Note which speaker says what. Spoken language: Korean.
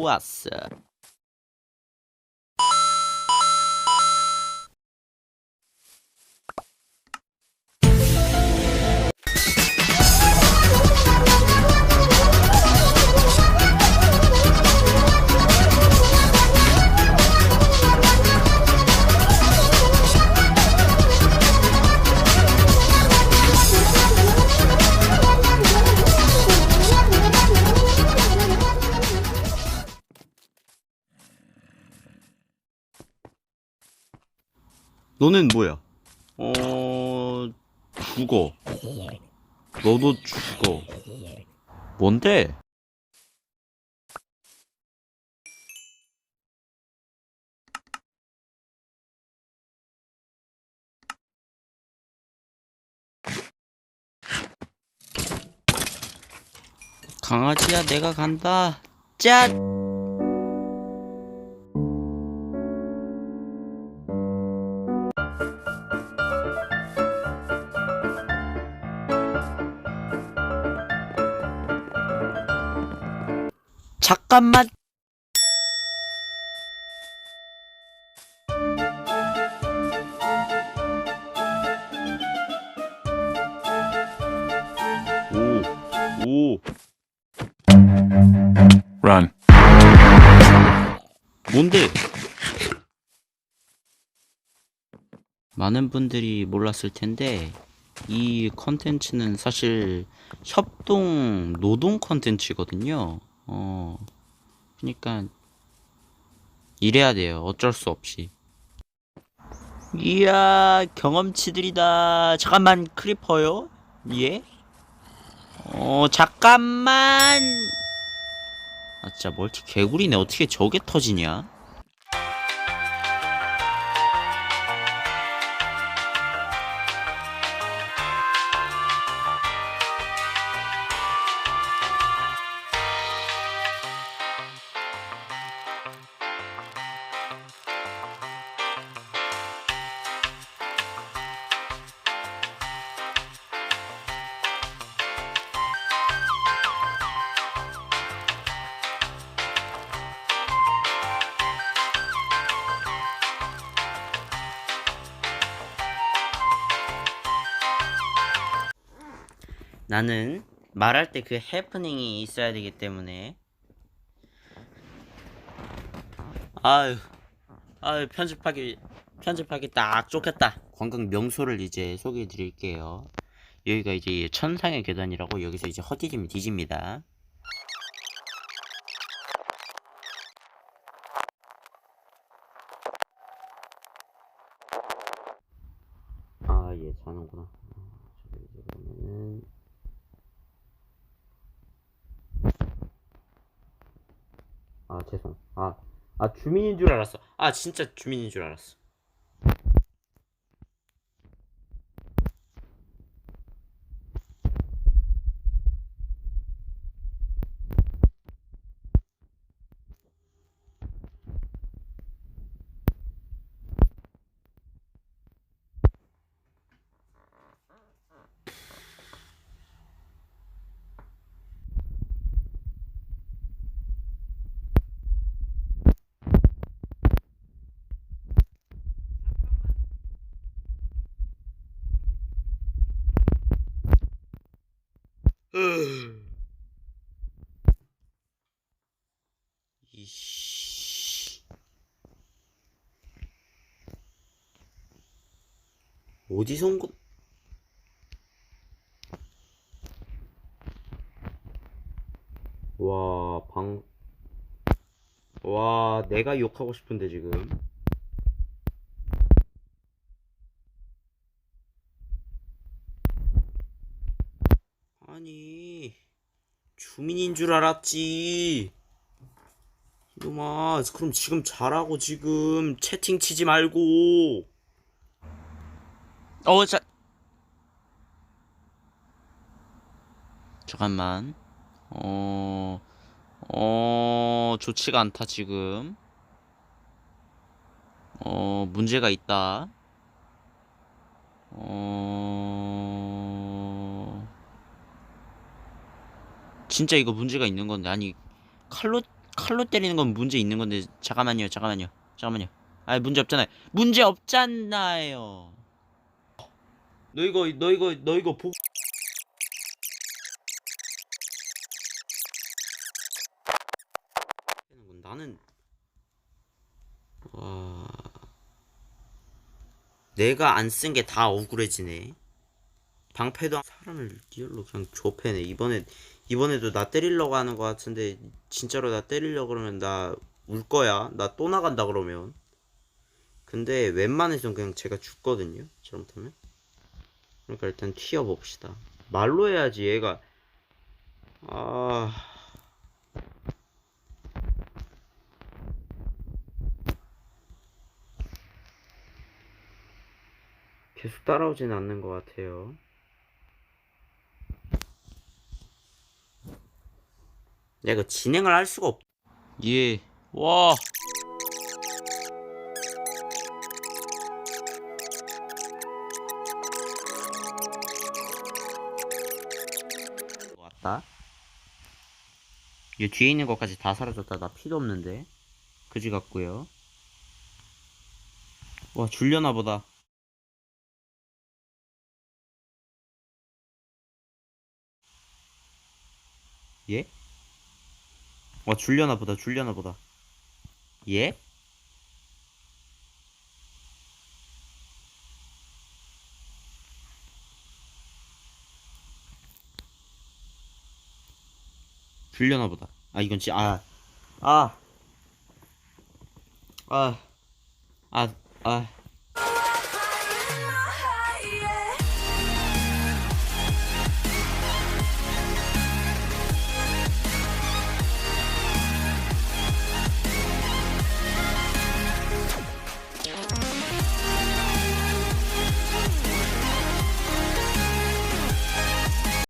Speaker 1: 좋 너는 뭐야? 어, 죽어. 너도 죽어. 뭔데? 강아지야, 내가 간다. 짠! 잠깐만. 오, 오,
Speaker 2: Run.
Speaker 1: 뭔데? 많은 분들이 몰랐을 텐데, 이 컨텐츠는 사실 협동 노동 컨텐츠거든요. 어, 그니까, 이래야 돼요. 어쩔 수 없이. 이야, 경험치들이다. 잠깐만, 크리퍼요? 예? 어, 잠깐만! 아, 진짜 멀티 개구리네. 어떻게 저게 터지냐? 나는 말할 때 그 해프닝이 있어야 되기 때문에. 아유 아유 편집하기 편집하기 딱 좋겠다. 관광 명소를 이제 소개해 드릴게요. 여기가 이제 천상의 계단이라고 여기서 이제 헛디디면 뒤집니다. 아예 자는구나 저기 이제 그러면은 아 죄송. 아, 아 주민인 줄 알았어. 아 진짜 주민인 줄 알았어 이씨 어디서 온 건? 와, 방, 와, 내가 욕하고 싶은데, 지금. 아니, 주민인 줄 알았지. 이놈아, 그럼 지금 잘하고 지금 채팅 치지 말고. 어, 자. 잠깐만. 어, 어, 좋지가 않다, 지금. 어, 문제가 있다. 어, 진짜 이거 문제가 있는 건데, 아니, 칼로, 칼로 때리는 건 문제 있는 건데. 잠깐만요 잠깐만요 잠깐만요. 아 문제 없잖아요. 문제 없잖아요. 너 이거 너 이거 너 이거 보 나는 와. 내가 안 쓴 게 다 억울해지네 방패도 사람을 리얼로 그냥 좁혀네. 이번에 이번에도 나 때리려고 하는 것 같은데 진짜로 나 때리려고 그러면 나 울 거야. 나 또 나간다 그러면. 근데 웬만해선 그냥 제가 죽거든요 잘못하면. 그러니까 일단 튀어 봅시다. 말로 해야지 얘가. 아. 계속 따라오진 않는 것 같아요 야 이거 진행을 할 수가 없 예. 와. 왔다. 이 뒤에 있는 것까지 다 사라졌다. 나 피도 없는데. 그지 같고요. 와 줄려나 보다. 예? 와 줄려나 보다 줄려나 보다 예? 줄려나 보다 아 이건 진짜 아아 아 아아 아, 아.